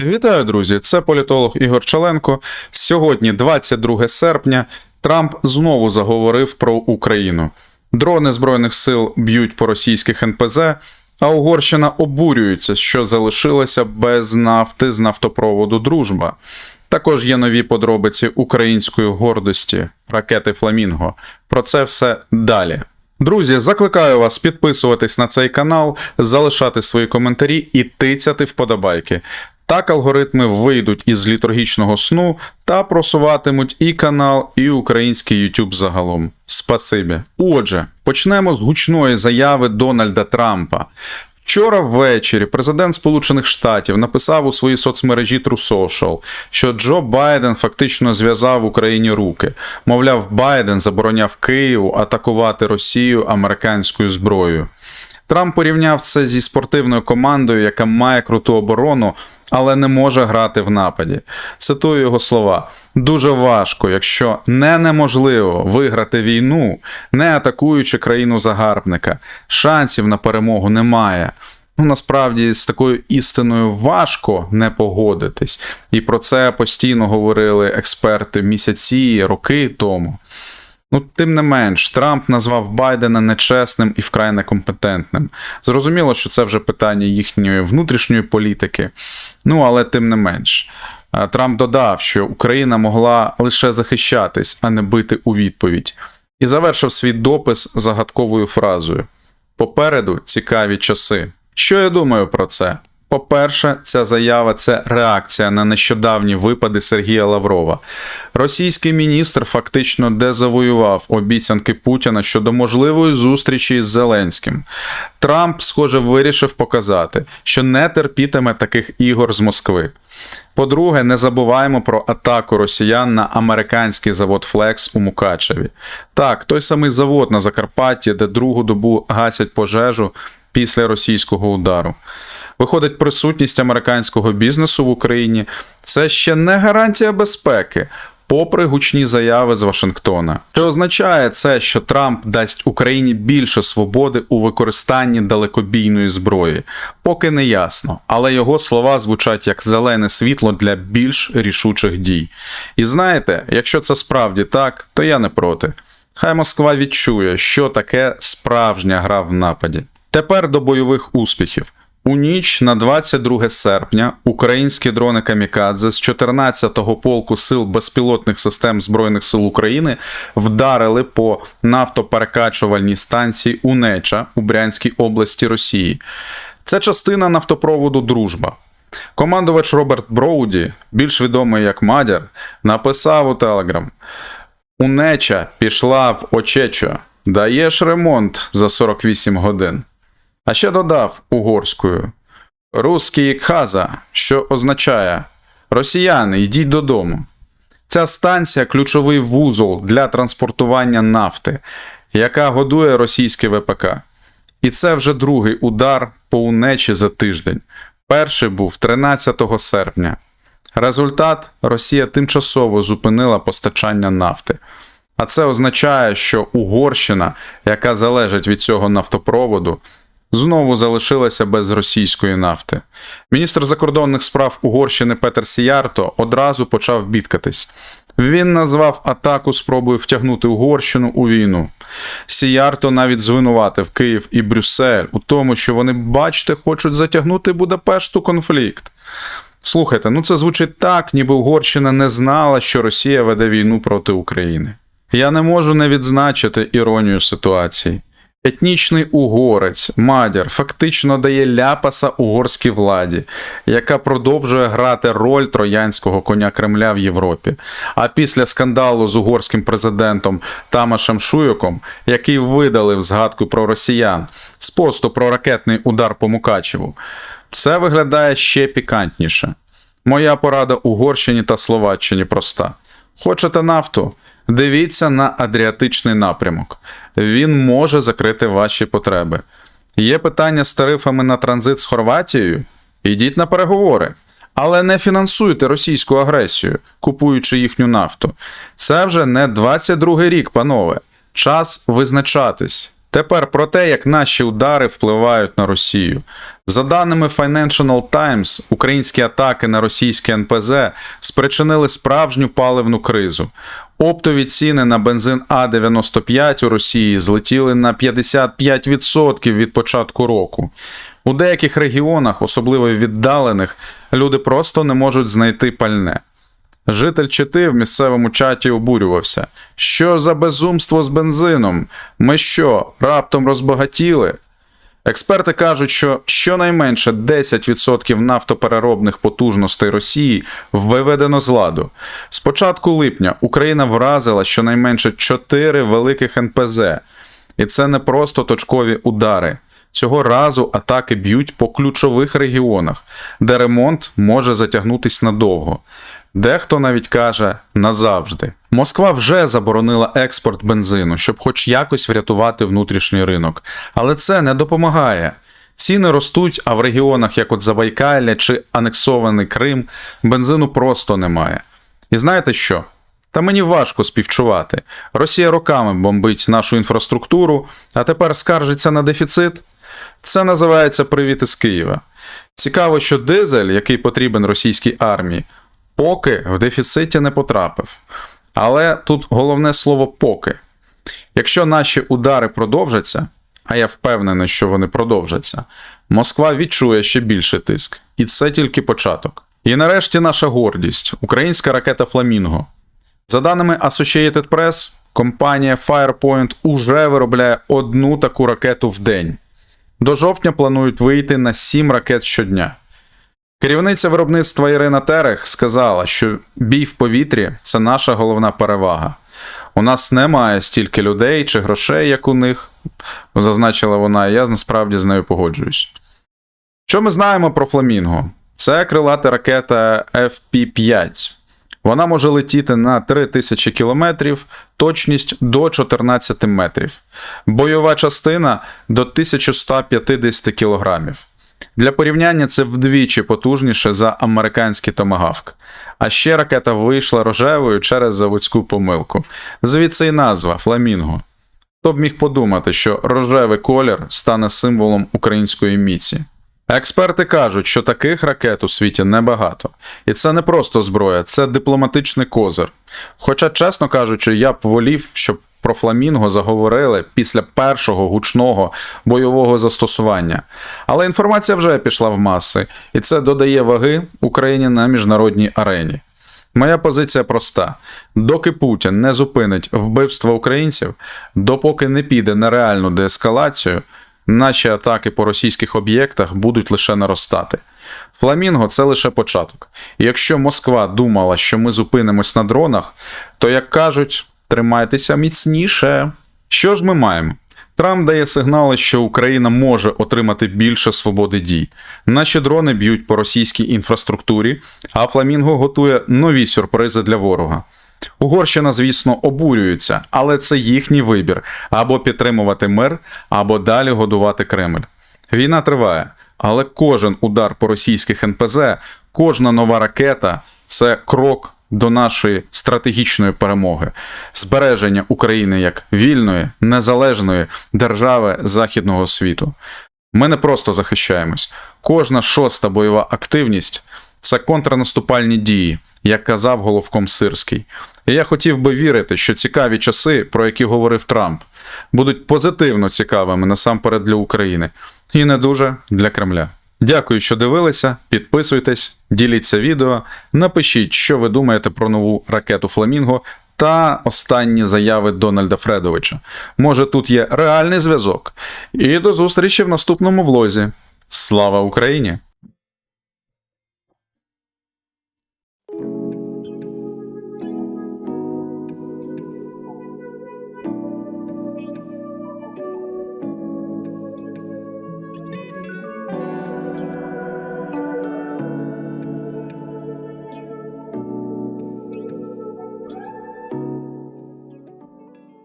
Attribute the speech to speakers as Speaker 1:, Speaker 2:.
Speaker 1: Вітаю, друзі! Це політолог Ігор Чаленко. Сьогодні, 22 серпня, Трамп знову заговорив про Україну. Дрони Збройних сил б'ють по російських НПЗ, а Угорщина обурюється, що залишилася без нафти з нафтопроводу Дружба. Також є нові подробиці української гордості ракети Фламінго. Про це все далі. Друзі, закликаю вас підписуватись на цей канал, залишати свої коментарі і тицяти вподобайки. Так алгоритми вийдуть із літургічного сну та просуватимуть і канал, і український YouTube загалом. Спасибі. Отже, почнемо з гучної заяви Дональда Трампа. Вчора ввечері президент Сполучених Штатів написав у своїй соцмережі True Social, що Джо Байден фактично зв'язав Україні руки. Мовляв, Байден забороняв Києву атакувати Росію американською зброєю. Трамп порівняв це зі спортивною командою, яка має круту оборону, але не може грати в нападі. Цитую його слова: дуже важко, якщо не неможливо виграти війну, не атакуючи країну загарбника. Шансів на перемогу немає. Ну, насправді з такою істиною важко не погодитись, і про це постійно говорили експерти місяці, роки тому. Ну, тим не менш, Трамп назвав Байдена нечесним і вкрай некомпетентним. Зрозуміло, що це вже питання їхньої внутрішньої політики. Ну, але тим не менш. Трамп додав, що Україна могла лише захищатись, а не бити у відповідь. І завершив свій допис загадковою фразою: Попереду цікаві часи. Що я думаю про це? По-перше, ця заява це реакція на нещодавні випади Сергія Лаврова. Російський міністр фактично дезавоював обіцянки Путіна щодо можливої зустрічі з Зеленським. Трамп, схоже, вирішив показати, що не терпітиме таких ігор з Москви. По-друге, не забуваємо про атаку росіян на американський завод Флекс у Мукачеві. Так, той самий завод на Закарпатті, де другу добу гасять пожежу після російського удару. Виходить, присутність американського бізнесу в Україні це ще не гарантія безпеки, попри гучні заяви з Вашингтона. Чи означає це, що Трамп дасть Україні більше свободи у використанні далекобійної зброї? Поки не ясно, але його слова звучать як зелене світло для більш рішучих дій. І знаєте, якщо це справді так, то я не проти. Хай Москва відчує, що таке справжня гра в нападі. Тепер до бойових успіхів. У ніч на 22 серпня українські дрони Камікадзе з 14-го полку сил безпілотних систем Збройних сил України вдарили по нафтоперекачувальній станції Унеча у Брянській області Росії. Це частина нафтопроводу Дружба. Командувач Роберт Броуді, більш відомий як Мадяр, написав у Телеграм: Унеча пішла в Очечо. Даєш ремонт за 48 годин. А ще додав угорською Руський кхаза, що означає Росіяни, йдіть додому. Ця станція ключовий вузол для транспортування нафти, яка годує російське ВПК. І це вже другий удар по унечі за тиждень. Перший був 13 серпня. Результат Росія тимчасово зупинила постачання нафти. А це означає, що Угорщина, яка залежить від цього нафтопроводу, знову залишилася без російської нафти. Міністр закордонних справ Угорщини Петер Сіярто одразу почав бідкатись. Він назвав атаку спробою втягнути Угорщину у війну. Сіярто навіть звинуватив Київ і Брюссель у тому, що вони, бачите, хочуть затягнути Будапешт у конфлікт. Слухайте, ну це звучить так, ніби Угорщина не знала, що Росія веде війну проти України. Я не можу не відзначити іронію ситуації. Етнічний угорець Мадяр фактично дає ляпаса угорській владі, яка продовжує грати роль троянського коня Кремля в Європі. А після скандалу з угорським президентом Тамашем Шуйоком, який видалив згадку про росіян з посту про ракетний удар по Мукачеву, це виглядає ще пікантніше. Моя порада Угорщині та Словаччині проста: хочете нафту? Дивіться на Адріатичний напрямок. Він може закрити ваші потреби. Є питання з тарифами на транзит з Хорватією? Ідіть на переговори. Але не фінансуйте російську агресію, купуючи їхню нафту. Це вже не 22-й рік, панове. Час визначатись. Тепер про те, як наші удари впливають на Росію. За даними Financial Times, українські атаки на російське НПЗ спричинили справжню паливну кризу. Оптові ціни на бензин А95 у Росії злетіли на 55% від початку року. У деяких регіонах, особливо віддалених, люди просто не можуть знайти пальне. Житель Чити в місцевому чаті обурювався. Що за безумство з бензином? Ми що, раптом розбагатіли? Експерти кажуть, що щонайменше 10% нафтопереробних потужностей Росії виведено з ладу. З початку липня Україна вразила щонайменше 4 великих НПЗ. І це не просто точкові удари. Цього разу атаки б'ють по ключових регіонах, де ремонт може затягнутись надовго. Дехто навіть каже назавжди. Москва вже заборонила експорт бензину, щоб хоч якось врятувати внутрішній ринок. Але це не допомагає. Ціни ростуть, а в регіонах, як от Забайкалля чи анексований Крим, бензину просто немає. І знаєте що? Та мені важко співчувати. Росія роками бомбить нашу інфраструктуру, а тепер скаржиться на дефіцит. Це називається привіт із Києва. Цікаво, що дизель, який потрібен російській армії, поки в дефіциті не потрапив. Але тут головне слово поки. Якщо наші удари продовжаться, а я впевнений, що вони продовжаться, Москва відчує ще більший тиск. І це тільки початок. І нарешті наша гордість українська ракета Фламінго. За даними Associated Press, компанія Firepoint уже виробляє одну таку ракету в день. До жовтня планують вийти на 7 ракет щодня. Керівниця виробництва Ірина Терех сказала, що бій в повітрі це наша головна перевага. У нас немає стільки людей чи грошей, як у них, зазначила вона, і я насправді з нею погоджуюсь. Що ми знаємо про Фламінго? Це крилата ракета FP5. Вона може летіти на 3000 кілометрів, точність до 14 метрів, бойова частина до 1150 кілограмів. Для порівняння це вдвічі потужніше за американський томагавк. А ще ракета вийшла рожевою через заводську помилку. Звідси й назва Фламінго. Хто б міг подумати, що рожевий колір стане символом української міці. Експерти кажуть, що таких ракет у світі небагато. І це не просто зброя, це дипломатичний козир. Хоча, чесно кажучи, я б волів, щоб про фламінго заговорили після першого гучного бойового застосування. Але інформація вже пішла в маси, і це додає ваги Україні на міжнародній арені. Моя позиція проста: доки Путін не зупинить вбивство українців, допоки не піде на реальну деескалацію, наші атаки по російських об'єктах будуть лише наростати. Фламінго це лише початок. Якщо Москва думала, що ми зупинимось на дронах, то як кажуть, тримайтеся міцніше. Що ж ми маємо? Трамп дає сигнали, що Україна може отримати більше свободи дій. Наші дрони б'ють по російській інфраструктурі, а Фламінго готує нові сюрпризи для ворога. Угорщина, звісно, обурюється, але це їхній вибір або підтримувати мир, або далі годувати Кремль. Війна триває, але кожен удар по російських НПЗ, кожна нова ракета це крок до нашої стратегічної перемоги, збереження України як вільної, незалежної держави західного світу. Ми не просто захищаємось. Кожна шоста бойова активність це контрнаступальні дії, як казав головком Сирський. І я хотів би вірити, що цікаві часи, про які говорив Трамп, будуть позитивно цікавими насамперед для України і не дуже для Кремля. Дякую, що дивилися. Підписуйтесь, діліться відео, напишіть, що ви думаєте про нову ракету Фламінго та останні заяви Дональда Фредовича. Може, тут є реальний зв'язок. І до зустрічі в наступному влозі. Слава Україні!